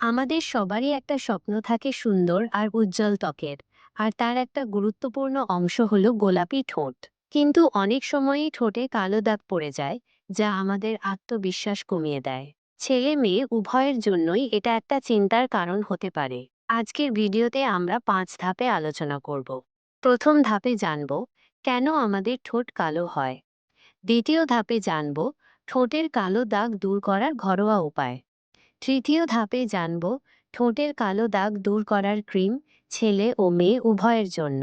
আমাদের সবারই একটা স্বপ্ন থাকে সুন্দর আর উজ্জ্বল ত্বকের। আর তার একটা গুরুত্বপূর্ণ অংশ হলো গোলাপি ঠোঁট। কিন্তু অনেক সময়ই ঠোঁটে কালো দাগ পড়ে যায়, যা আমাদের আত্মবিশ্বাস কমিয়ে দেয়। ছেলে মেয়ে উভয়ের জন্যই এটা একটা চিন্তার কারণ হতে পারে। আজকের ভিডিওতে আমরা পাঁচ ধাপে আলোচনা করব। প্রথম ধাপে জানব, কেন আমাদের ঠোঁট কালো হয়? দ্বিতীয় ধাপে জানব, ঠোঁটের কালো দাগ দূর করার ঘরোয়া উপায়। তৃতীয় ধাপে জানব ঠোঁটের কালো দাগ দূর করার ক্রিম, ছেলে ও মেয়ে উভয়ের জন্য।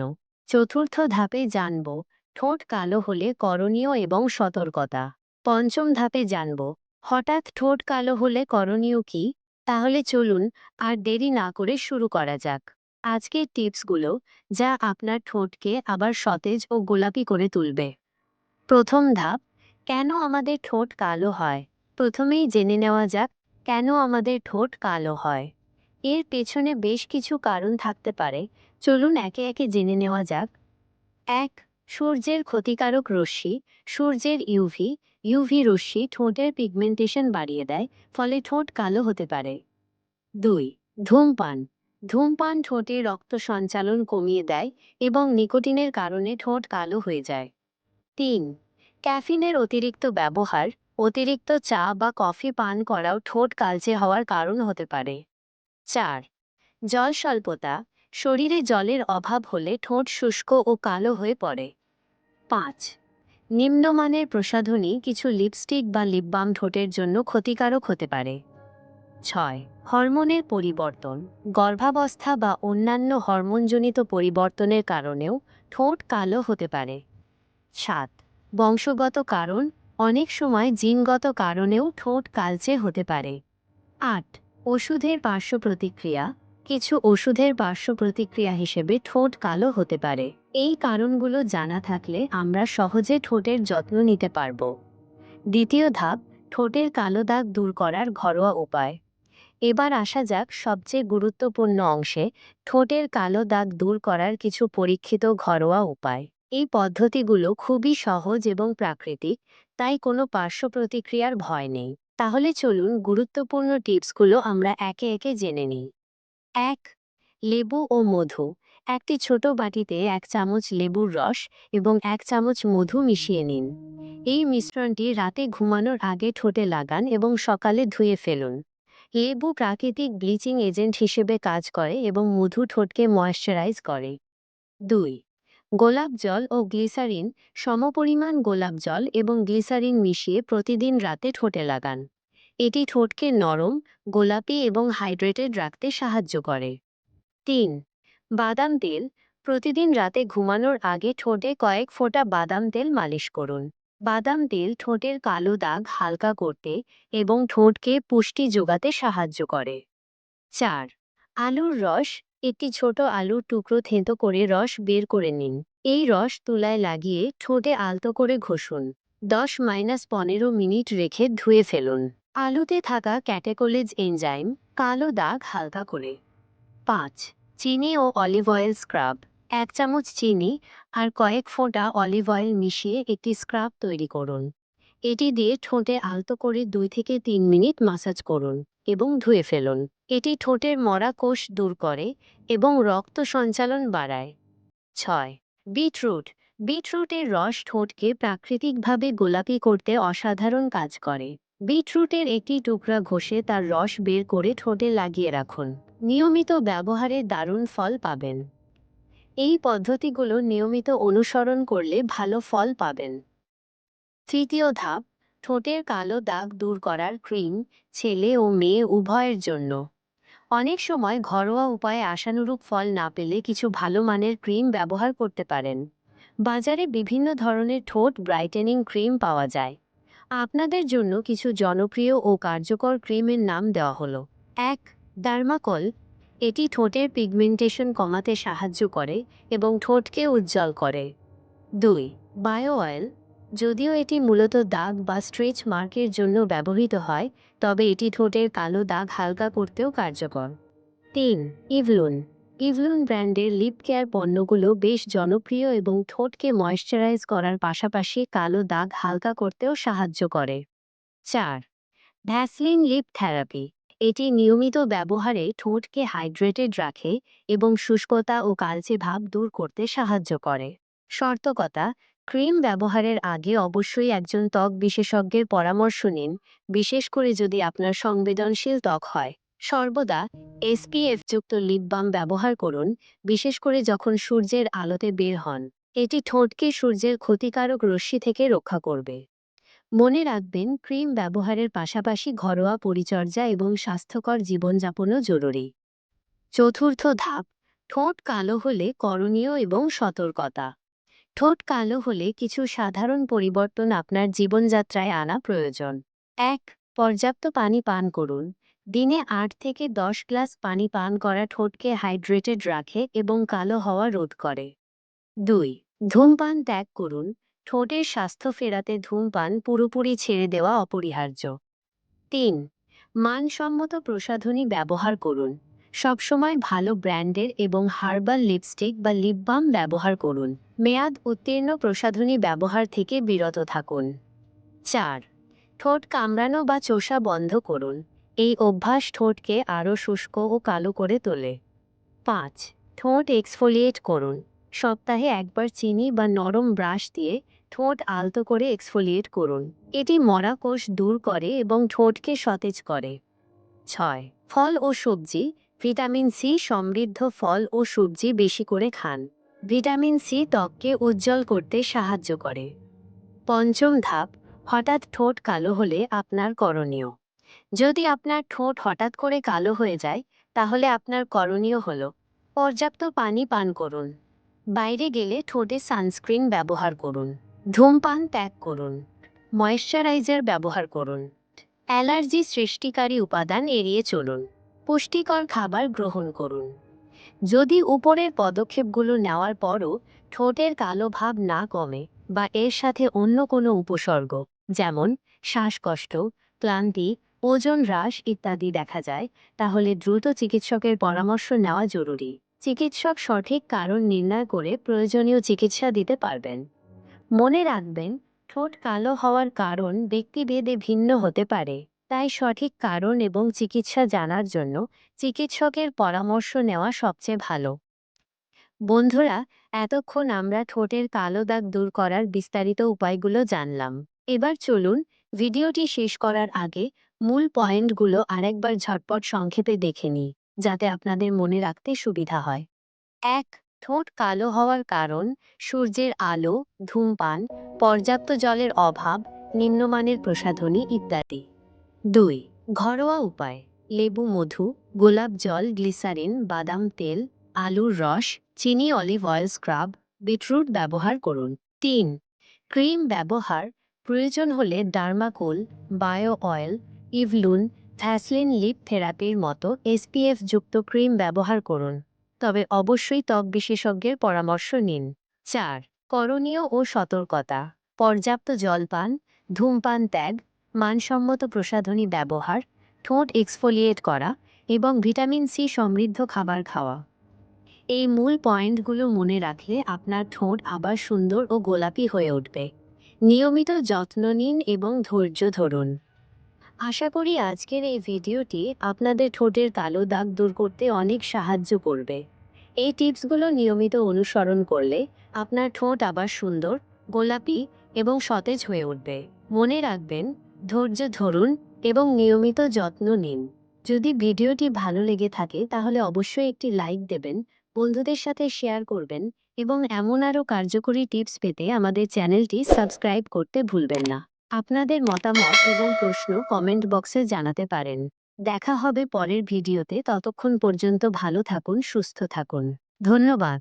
চতুর্থ ধাপে জানব ঠোঁট কালো হলে করণীয় এবং সতর্কতা। পঞ্চম ধাপে জানব হঠাৎ ঠোঁট কালো হলে করণীয় কি? তাহলে চলুন আর দেরি না করে শুরু করা যাক। আজকের টিপসগুলো যা আপনার ঠোঁটকে আবার সতেজ ও গোলাপি করে তুলবে। প্রথম ধাপ, কেন আমাদের ঠোঁট কালো হয়? প্রথমেই জেনে নেওয়া যাক কেন আমাদের ঠোঁট কালো হয়? এর পেছনে বেশ কিছু কারণ থাকতে পারে। চলুন একে একে জেনে নেওয়া যাক। এক, সূর্যের ক্ষতিকারক রশ্মি, সূর্যের ইউভি ইউভি রশ্মি ঠোঁটের পিগমেন্টেশন বাড়িয়ে দেয়, ফলে ঠোঁট কালো হতে পারে। দুই, ধূমপান। ধূমপান ঠোঁটে রক্ত সঞ্চালন কমিয়ে দেয় এবং নিকোটিনের কারণে ঠোঁট কালো হয়ে যায়। তিন, ক্যাফিনের অতিরিক্ত ব্যবহার অতিরিক্ত চা বা কফি পান করাও ঠোঁট কালচে হওয়ার কারণ হতে পারে। চার, জল স্বল্পতা। শরীরে জলের অভাব হলে ঠোঁট শুষ্ক ও কালো হয়ে পড়ে। পাঁচ, নিম্নমানের প্রসাধনী কিছু লিপস্টিক বা লিপ বাম ঠোঁটের জন্য ক্ষতিকারক হতে পারে। ছয়, হরমোনের পরিবর্তন। গর্ভাবস্থা বা অন্যান্য হরমোনজনিত পরিবর্তনের কারণেও ঠোঁট কালো হতে পারে। সাত, বংশগত কারণ অনেক সময় জিনগত কারণেও ঠোঁট কালচে হতে পারে। আট, ওষুধের পার্শ্ব প্রতিক্রিয়া। কিছু ওষুধের পার্শ্ব প্রতিক্রিয়া হিসেবে ঠোঁট কালো হতে পারে। এই কারণগুলো জানা থাকলে আমরা সহজে ঠোঁটের যত্ন নিতে পারব। দ্বিতীয় ধাপ, ঠোঁটের কালো দাগ দূর করার ঘরোয়া উপায়। এবার আসা যাক সবচেয়ে গুরুত্বপূর্ণ অংশে ঠোঁটের কালো দাগ দূর করার কিছু পরীক্ষিত ঘরোয়া উপায়। এই পদ্ধতিগুলো খুবই সহজ এবং প্রাকৃতিক তাই কোনো পার্শ্ব প্রতিক্রিয়ার ভয় নেই। তাহলে চলুন গুরুত্বপূর্ণ টিপসগুলো আমরা একে একে জেনে নিই। এক, লেবু ও মধু। একটি ছোট বাটিতে এক চামচ লেবুর রস এবং এক চামচ মধু মিশিয়ে নিন। এই মিশ্রণটি রাতে ঘুমানোর আগে ঠোঁটে লাগান এবং সকালে ধুয়ে ফেলুন। লেবু প্রাকৃতিক ব্লিচিং এজেন্ট হিসেবে কাজ করে এবং মধু ঠোঁটকে ময়েশ্চারাইজ করে। দুই গোলাপ জল ও গ্লিসারিন সমপরিমাণ গোলাপ জল এবং গ্লিসারিন মিশিয়ে প্রতিদিন রাতে ঠোঁটে লাগান। এটি ঠোঁটকে নরম, গোলাপি এবং হাইড্রেটেড রাখতে সাহায্য করে। তিন, বাদাম তেল। প্রতিদিন রাতে ঘুমানোর আগে ঠোঁটে কয়েক ফোঁটা বাদাম তেল মালিশ করুন। বাদাম তেল ঠোঁটের কালো দাগ হালকা করতে এবং ঠোঁটকে পুষ্টি যোগাতে সাহায্য করে। চার, আলুর রস একটি ছোট আলুর টুকরো থেঁতো করে রস বের করে নিন। এই রস তুলায় লাগিয়ে ঠোঁটে আলতো করে ঘষুন। দশ মাইনাস পনেরো মিনিট রেখে ধুয়ে ফেলুন। আলুতে থাকা ক্যাটেকোলেজ এনজাইম কালো দাগ হালকা করে। পাঁচ, চিনি ও অলিভ অয়েল স্ক্রাব। এক চামচ চিনি আর কয়েক ফোঁটা অলিভ অয়েল মিশিয়ে একটি স্ক্রাব তৈরি করুন। এটি দিয়ে ঠোঁটে আলতো করে দুই থেকে তিন মিনিট মাসাজ করুন এবং ধুয়ে ফেলুন। এটি ঠোঁটের মরা কোষ দূর করে এবং রক্ত সঞ্চালন বাড়ায়। ছয়, বিটরুট। বিটরুটের রস ঠোঁটকে প্রাকৃতিকভাবে গোলাপি করতে অসাধারণ কাজ করে। বিটরুটের একটি টুকরা ঘষে তার রস বের করে ঠোঁটে লাগিয়ে রাখুন। নিয়মিত ব্যবহারে দারুণ ফল পাবেন। এই পদ্ধতিগুলো নিয়মিত অনুসরণ করলে ভালো ফল পাবেন। তৃতীয় ধাপ, ঠোঁটের কালো দাগ দূর করার ক্রিম ছেলে ও মেয়ে উভয়ের জন্য। অনেক সময় ঘরোয়া উপায়ে আশানুরূপ ফল না পেলে কিছু ভালো মানের ক্রিম ব্যবহার করতে পারেন। বাজারে বিভিন্ন ধরনের ঠোঁট ব্রাইটেনিং ক্রিম পাওয়া যায়। আপনাদের জন্য কিছু জনপ্রিয় ও কার্যকর ক্রিমের নাম দেওয়া হলো। এক, ডার্মাকল। এটি ঠোঁটের পিগমেন্টেশন কমাতে সাহায্য করে এবং ঠোঁটকে উজ্জ্বল করে। দুই, বায়ো অয়েল। যদিও এটি মূলত দাগ বা স্ট্রেচ মার্কের জন্য ব্যবহৃত হয়, তবে এটি ঠোঁটের কালো দাগ হালকা করতেও কার্যকর। তিন, ইভলুন। ইভলুন ব্র্যান্ডের লিপ কেয়ার পণ্যগুলো বেশ জনপ্রিয় এবং ঠোঁটকে ময়েশ্চারাইজ করার পাশাপাশি কালো দাগ হালকা করতেও সাহায্য করে। চার, ভ্যাসলিন লিপ থেরাপি। এটি নিয়মিত ব্যবহারে ঠোঁটকে হাইড্রেটেড রাখে এবং শুষ্কতা ও কালচে ভাব দূর করতে সাহায্য করে। সতর্কতা ক্রিম ব্যবহারের আগে অবশ্যই একজন ত্বক বিশেষজ্ঞের পরামর্শ নিন, বিশেষ করে যদি আপনার সংবেদনশীল ত্বক হয়। সর্বদা এসপিএফ যুক্ত লিপ বাম ব্যবহার করুন, বিশেষ করে যখন সূর্যের আলোতে বের হন। এটি ঠোঁটকে সূর্যের ক্ষতিকারক রশ্মি থেকে রক্ষা করবে। মনে রাখবেন, ক্রিম ব্যবহারের পাশাপাশি ঘরোয়া পরিচর্যা এবং স্বাস্থ্যকর জীবনযাপনও জরুরি। চতুর্থ ধাপ, ঠোঁট কালো হলে করণীয় এবং সতর্কতা। ঠোঁট কালো হলে কিছু সাধারণ পরিবর্তন আপনার জীবনযাত্রায় আনা প্রয়োজন। এক, পর্যাপ্ত পানি পান করুন। দিনে আট থেকে দশ গ্লাস পানি পান করা ঠোঁটকে হাইড্রেটেড রাখে এবং কালো হওয়া রোধ করে। দুই, ধূমপান ত্যাগ করুন। ঠোঁটের স্বাস্থ্য ফেরাতে ধূমপান পুরোপুরি ছেড়ে দেওয়া অপরিহার্য। তিন, মানসম্মত প্রসাধনী ব্যবহার করুন। সবসময় ভালো ব্র্যান্ডের এবং হার্বাল লিপস্টিক বা লিপ বাম ব্যবহার করুন। মেয়াদ উত্তীর্ণ প্রসাধনী ব্যবহার থেকে বিরত থাকুন। চার, ঠোঁট কামড়ানো বা চোষা বন্ধ করুন। এই অভ্যাস ঠোঁটকে আরও শুষ্ক ও কালো করে তোলে। পাঁচ, ঠোঁট এক্সফোলিয়েট করুন। সপ্তাহে একবার চিনি বা নরম ব্রাশ দিয়ে ঠোঁট আলতো করে এক্সফোলিয়েট করুন। এটি মরা কোষ দূর করে এবং ঠোঁটকে সতেজ করে। ছয়, ফল ও সবজি ভিটামিন সি সমৃদ্ধ ফল ও সবজি বেশি করে খান। ভিটামিন সি ত্বককে উজ্জ্বল করতে সাহায্য করে। পঞ্চম ধাপ, হঠাৎ ঠোঁট কালো হলে আপনার করণীয়। যদি আপনার ঠোঁট হঠাৎ করে কালো হয়ে যায়, তাহলে আপনার করণীয় হলো, পর্যাপ্ত পানি পান করুন। বাইরে গেলে ঠোঁটে সানস্ক্রিন ব্যবহার করুন। ধূমপান ত্যাগ করুন। ময়েশ্চারাইজার ব্যবহার করুন। অ্যালার্জি সৃষ্টিকারী উপাদান এড়িয়ে চলুন। পুষ্টিকর খাবার গ্রহণ করুন। যদি উপরের পদক্ষেপগুলো নেওয়ার পরও ঠোঁটের কালো ভাব না কমে বা এর সাথে অন্য কোনো উপসর্গ, যেমন শ্বাসকষ্ট, ক্লান্তি, ওজন হ্রাস ইত্যাদি দেখা যায়, তাহলে দ্রুত চিকিৎসকের পরামর্শ নেওয়া জরুরি। চিকিৎসক সঠিক কারণ নির্ণয় করে প্রয়োজনীয় চিকিৎসা দিতে পারবেন। মনে রাখবেন, ঠোঁট কালো হওয়ার কারণ ব্যক্তিভেদে ভিন্ন হতে পারে। তাই সঠিক কারণ এবং চিকিৎসা জানার জন্য চিকিৎসকের পরামর্শ নেওয়া সবচেয়ে ভালো। বন্ধুরা, এতক্ষণ আমরা ঠোঁটের কালো দাগ দূর করার বিস্তারিত উপায়গুলো জানলাম। এবার চলুন ভিডিওটি শেষ করার আগে মূল পয়েন্টগুলো আরেকবার ঝটপট সংক্ষেপে দেখে নিই, যাতে আপনাদের মনে রাখতে সুবিধা হয়। এক, ঠোঁট কালো হওয়ার কারণ সূর্যের আলো, ধূমপান, পর্যাপ্ত জলের অভাব, নিম্নমানের প্রসাধনী ইত্যাদি। দুই, ঘরোয়া উপায়। লেবু, মধু, গোলাপ জল, গ্লিসারিন, বাদাম তেল, আলুর রস, চিনি, অলিভ অয়েল, স্ক্রাব, বিটরুট ব্যবহার করুন। তিন, ক্রিম ব্যবহার। প্রয়োজন হলে ডার্মাকোল, বায়ো অয়েল, ইভলুন, ভ্যাসলিন লিপ থেরাপির মতো এসপিএফ যুক্ত ক্রিম ব্যবহার করুন। তবে অবশ্যই ত্বক বিশেষজ্ঞের পরামর্শ নিন। চার, করণীয় ও সতর্কতা। পর্যাপ্ত জলপান, ধূমপান ত্যাগ মানসম্মত প্রসাধনী ব্যবহার, ঠোঁট এক্সফোলিয়েট করা এবং ভিটামিন সি সমৃদ্ধ খাবার খাওয়া। এই মূল পয়েন্টগুলো মনে রাখলে আপনার ঠোঁট আবার সুন্দর ও গোলাপি হয়ে উঠবে। নিয়মিত যত্ন নিন এবং ধৈর্য ধরুন। আশা করি আজকের এই ভিডিওটি আপনাদের ঠোঁটের কালো দাগ দূর করতে অনেক সাহায্য করবে। এই টিপসগুলো নিয়মিত অনুসরণ করলে আপনার ঠোঁট আবার সুন্দর, গোলাপি এবং সতেজ হয়ে উঠবে। মনে রাখবেন ধৈর্য ধরুন এবং নিয়মিত যত্ন নিন। যদি ভিডিওটি ভালো লেগে থাকে তাহলে অবশ্যই একটি লাইক দেবেন, বন্ধুদের সাথে শেয়ার করবেন এবং এমন আরও কার্যকরী টিপস পেতে আমাদের চ্যানেলটি সাবস্ক্রাইব করতে ভুলবেন না। আপনাদের মতামত এবং প্রশ্ন কমেন্ট বক্সে জানাতে পারেন। দেখা হবে পরের ভিডিওতে, ততক্ষণ পর্যন্ত ভালো থাকুন, সুস্থ থাকুন। ধন্যবাদ।